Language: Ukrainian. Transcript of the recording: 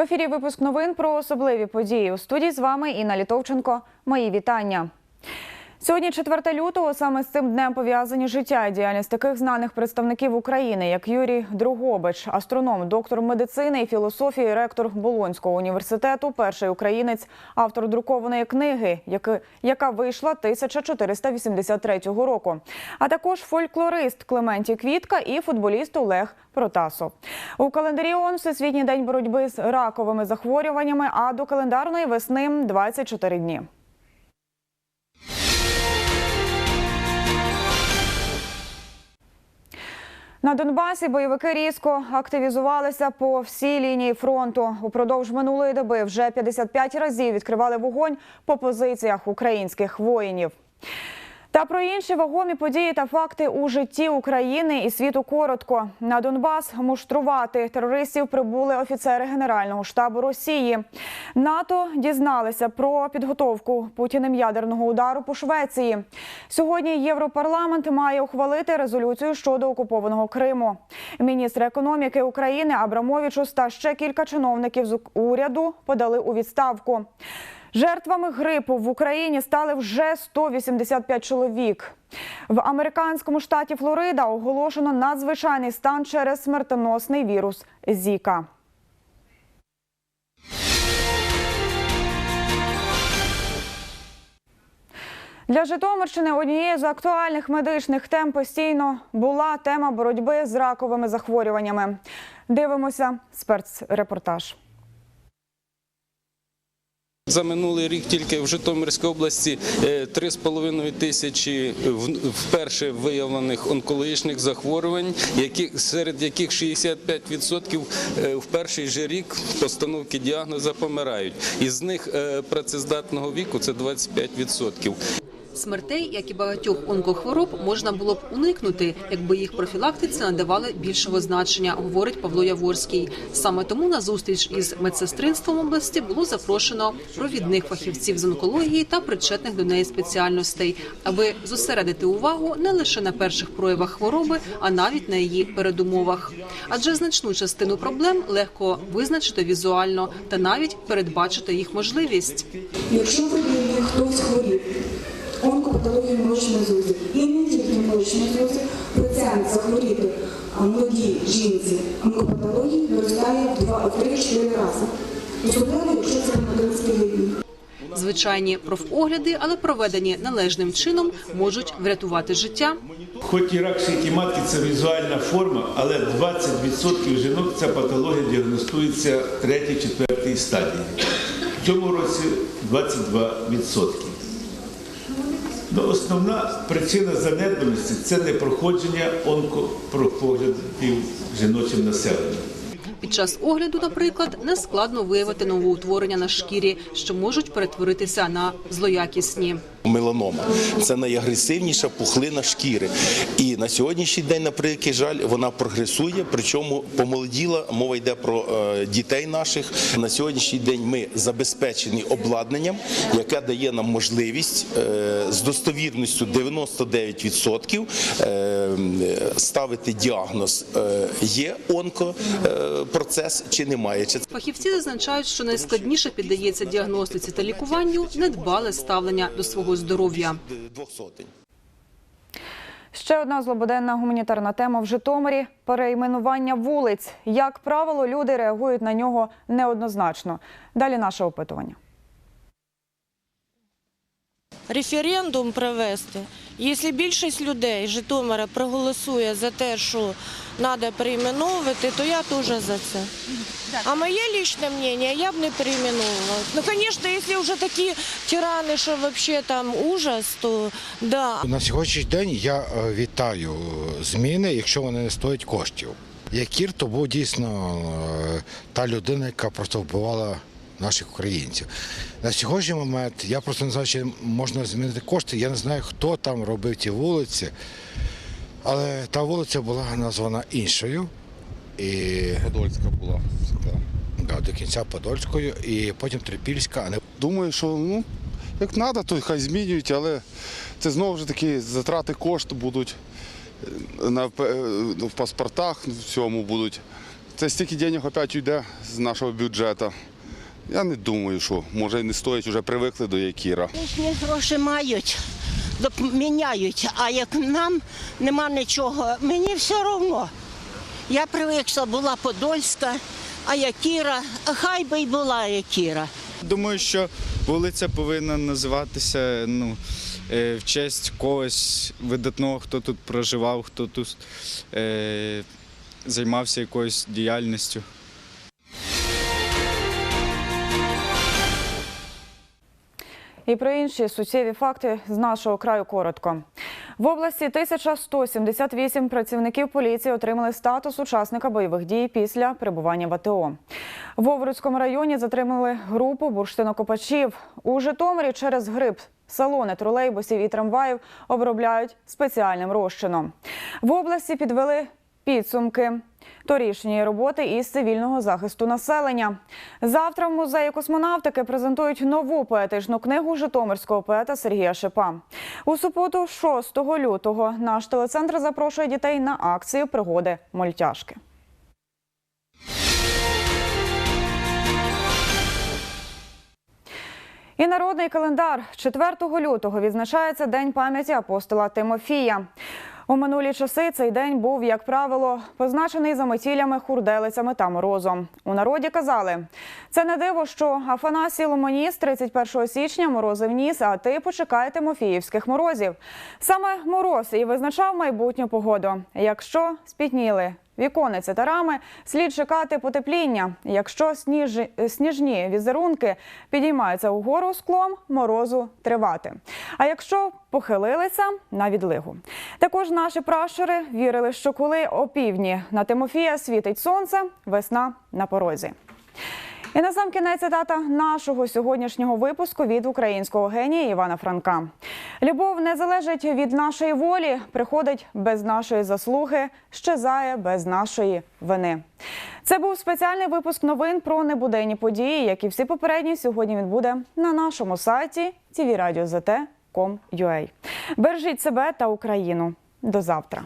В ефірі випуск новин про особливі події. У студії з вами Інна Літовченко. Мої вітання. Сьогодні 4 лютого. Саме з цим днем пов'язані життя і діяльність таких знаних представників України, як Юрій Другобич, астроном, доктор медицини і філософії, ректор Болонського університету, перший українець, автор друкованої книги, яка вийшла 1483 року. А також фольклорист Клементій Квітка і футболіст Олег Протасов. У календарі ООН Всесвітній день боротьби з раковими захворюваннями. А до календарної весни 24 дні. На Донбасі бойовики різко активізувалися по всій лінії фронту. Упродовж минулої доби вже 55 разів відкривали вогонь по позиціях українських воїнів. Та про інші вагомі події та факти у житті України і світу коротко. На Донбас муштрувати терористів прибули офіцери Генерального штабу Росії. НАТО дізналися про підготовку Путіним ядерного удару по Швеції. Сьогодні Європарламент має ухвалити резолюцію щодо окупованого Криму. Міністр економіки України Абрамовічус та ще кілька чиновників з уряду подали у відставку. Жертвами грипу в Україні стали вже 185 чоловік. В американському штаті Флорида оголошено надзвичайний стан через смертоносний вірус Зіка. Для Житомирщини однією з актуальних медичних тем постійно була тема боротьби з раковими захворюваннями. Дивимося спецрепортаж. За минулий рік тільки в Житомирській області е, 3,5 тисячі вперше виявлених онкологічних захворювань, серед яких 65% е, в перший же рік постановки діагноза помирають. Із них е, працездатного віку це 25%. Смертей, як і багатьох онкохвороб, можна було б уникнути, якби їх профілактиці надавали більшого значення, говорить Павло Яворський. Саме тому на зустріч із медсестринством області було запрошено провідних фахівців з онкології та причетних до неї спеціальностей, аби зосередити увагу не лише на перших проявах хвороби, а навіть на її передумовах. Адже значну частину проблем легко визначити візуально та навіть передбачити їх можливість. Якщо хтось хворів онкопатологію молочної залози, і не тільки молочної залози, процент захворіти молодій жінці онкопатології виростає в 2 в 3-4 рази. Особливо, якщо це рівень. Звичайні профогляди, але проведені належним чином, можуть врятувати життя. Хоч і рак шийки матки це візуальна форма, але 20% жінок ця патологія діагностується в 3-4 стадії. В цьому році 22%. Ну, основна причина занедбаності це непроходження онкопрофоглядів жіночим населенням. Під час огляду, наприклад, не складно виявити новоутворення на шкірі, що можуть перетворитися на злоякісні. Меланома це найагресивніша пухлина шкіри. І на сьогоднішній день, на превеликий жаль, вона прогресує, причому помолоділа. Мова йде про е, дітей наших. На сьогоднішній день ми забезпечені обладнанням, яке дає нам можливість е, з достовірністю 99% е, ставити діагноз, є онкопроцес чи немає. Фахівці зазначають, що найскладніше піддається діагностиці та лікуванню недбале ставлення до свого здоров'я. двох сотень. Ще одна злободенна гуманітарна тема в Житомирі перейменування вулиць. Як правило, люди реагують на нього неоднозначно. Далі наше опитування. референдум провести. Якщо більшість людей Житомира проголосує за те, що треба перейменовувати, то я теж за це. А моє лічне мнение, я б не перейменовувала. Ну, звісно, якщо вже такі тирани, що взагалі там ужас, то да. На сьогоднішній день я е, вітаю зміни, якщо вони не стоять коштів. Якір то був дійсно е, та людина, яка просто вбивала наших українців. На сьогоднішній момент я просто не знаю, чи можна змінити кошти. Я не знаю, хто там робив ті вулиці, але та вулиця була названа іншою. І Подольська була. да, до кінця Подольською, і потім Трипільська, а не Думаю, що ну, як треба, то хай змінюють, але це знову ж таки затрати кошту будуть е, на, е, в паспортах, в всьому будуть. Це стільки денег опять йде з нашого бюджету. Я не думаю, що може не стоїть, вже привикли до Якіра. Їхні гроші мають, міняють, а як нам нема нічого, мені все одно. Я привикла, була Подольська, а Якіра, хай би й була Якіра. Думаю, що вулиця повинна називатися ну, е, в честь когось видатного, хто тут проживав, хто тут е, займався якоюсь діяльністю. І про інші суттєві факти з нашого краю коротко. В області 1178 працівників поліції отримали статус учасника бойових дій після перебування в АТО. В Овруцькому районі затримали групу бурштинокопачів. У Житомирі через грип салони тролейбусів і трамваїв обробляють спеціальним розчином. В області підвели підсумки торішньої роботи із цивільного захисту населення. Завтра в музеї космонавтики презентують нову поетичну книгу житомирського поета Сергія Шипа. У суботу, 6 лютого, наш телецентр запрошує дітей на акцію пригоди мольтяшки. І народний календар 4 лютого відзначається День пам'яті апостола Тимофія. У минулі часи цей день був, як правило, позначений заметілями, хурделицями та морозом. У народі казали, це не диво, що Афанасій Ломоніс 31 січня морозив ніс, а ти почекай тимофіївських морозів. Саме мороз і визначав майбутню погоду. Якщо спітніли вікониці та рами, слід чекати потепління. Якщо сніж... сніжні візерунки підіймаються угору склом, морозу тривати. А якщо похилилися на відлигу. Також наші пращури вірили, що коли опівдні на Тимофія світить сонце, весна на порозі. І на сам кінець цитата нашого сьогоднішнього випуску від українського генія Івана Франка. Любов не залежить від нашої волі, приходить без нашої заслуги, щезає без нашої вини. Це був спеціальний випуск новин про небуденні події, як і всі попередні сьогодні він буде на нашому сайті tvradio.zt.com.ua. Бережіть себе та Україну. До завтра.